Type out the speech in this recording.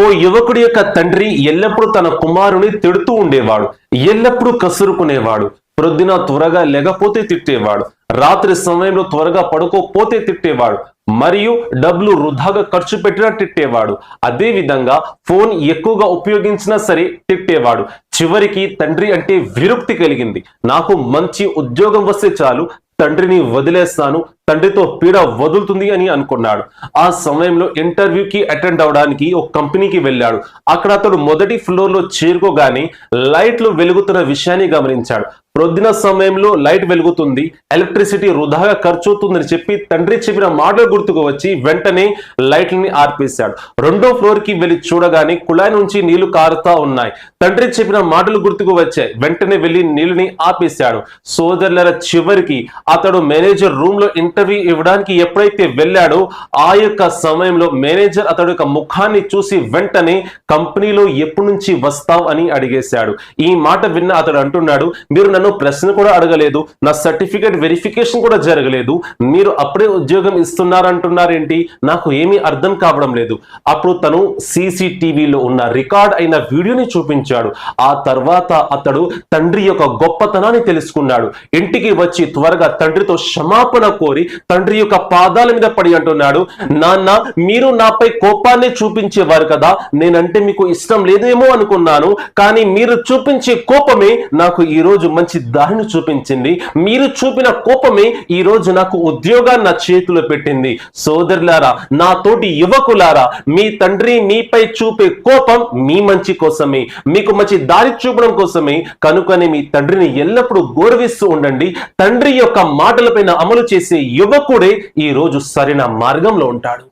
ఓ యువకుడి యొక్క తండ్రి ఎల్లప్పుడూ తన కుమారుని తిడుతూ ఉండేవాడు ఎల్లప్పుడూ కసురుకునేవాడు ప్రొద్దున త్వరగా లేకపోతే తిట్టేవాడు రాత్రి సమయంలో త్వరగా పడుకోపోతే తిట్టేవాడు మరియు డబ్బులు వృధాగా ఖర్చు పెట్టినా తిట్టేవాడు. అదే విధంగా ఫోన్ ఎక్కువగా ఉపయోగించినా సరే తిట్టేవాడు. చివరికి తండ్రి అంటే విరక్తి కలిగింది. నాకు మంచి ఉద్యోగం వస్తే చాలు తండ్రిని వదిలేస్తాను తండ్రితో పీడ వదులుతుంది అని అనుకున్నాడు. ఆ సమయంలో ఇంటర్వ్యూకి అటెండ్ అవడానికి ఒక కంపెనీకి వెళ్ళాడు. అక్కడ అతడు మొదటి ఫ్లోర్లో చేరుకోగానే లైట్లు వెలుగుతున్న విషయాన్ని గమనించాడు. ప్రొద్దున సమయంలో లైట్ వెలుగుతుంది ఎలక్ట్రిసిటీ వృధాగా ఖర్చు అవుతుందని చెప్పి తండ్రి చెప్పిన మాటలు గుర్తుకు వచ్చి వెంటనే లైట్లని ఆర్పేశాడు. రెండో ఫ్లోర్కి వెళ్ళి చూడగానే కుళాయి నుంచి నీళ్ళు కారుతా ఉన్నాయి. తండ్రి చెప్పిన మాటలు గుర్తుకు వచ్చాయి. వెంటనే వెళ్ళి నీళ్ళని ఆపేశాడు. సోదరుల చివరికి అతడు మేనేజర్ రూమ్లో ఇంటర్వ్యూ ఇవ్వడానికి ఎప్పుడైతే వెళ్ళాడో ఆ యొక్క సమయంలో మేనేజర్ అతడు యొక్క ముఖాన్ని చూసి వెంటనే కంపెనీలో ఎప్పటి నుంచి వస్తావు అని అడిగేశాడు. ఈ మాట విన్న అతడు అంటున్నాడు మీరు నన్ను ప్రశ్న కూడా అడగలేదు నా సర్టిఫికేట్ వెరిఫికేషన్ కూడా జరగలేదు మీరు అప్పుడే ఉద్యోగం ఇస్తున్నారంటున్నారేంటి? నాకు ఏమీ అర్థం కావడం లేదు. అప్పుడు తను సీసీటీవీలో ఉన్న రికార్డ్ అయిన వీడియోని చూపించాడు. ఆ తర్వాత అతడు తండ్రి యొక్క గొప్పతనాన్ని తెలుసుకున్నాడు. ఇంటికి వచ్చి త్వరగా తండ్రితో క్షమాపణ కోరి తండ్రి యొక్క పాదాల మీద పడి అంటున్నాడు నాన్న మీరు నాపై కోపాన్ని చూపించేవారు కదా నేనంటే మీకు ఇష్టం లేదేమో అనుకున్నాను కానీ మీరు చూపించే కోపమే నాకు ఈ రోజు మంచి దారిని చూపించింది. మీరు చూపిన కోపమే ఈ రోజు నాకు ఉద్యోగాన్ని నా చేతిలో పెట్టింది. సోదరులారా నా తోటి యువకులారా మీ తండ్రి మీపై చూపే కోపం మీ మంచి కోసమే మీకు మంచి దారి చూపడం కోసమే. కనుకనే మీ తండ్రిని ఎల్లప్పుడూ గౌరవిస్తూ ఉండండి. తండ్రి యొక్క మాటలపైన అమలు చేసే యువకుడే ఈ రోజు సరైన మార్గంలో ఉంటాడు.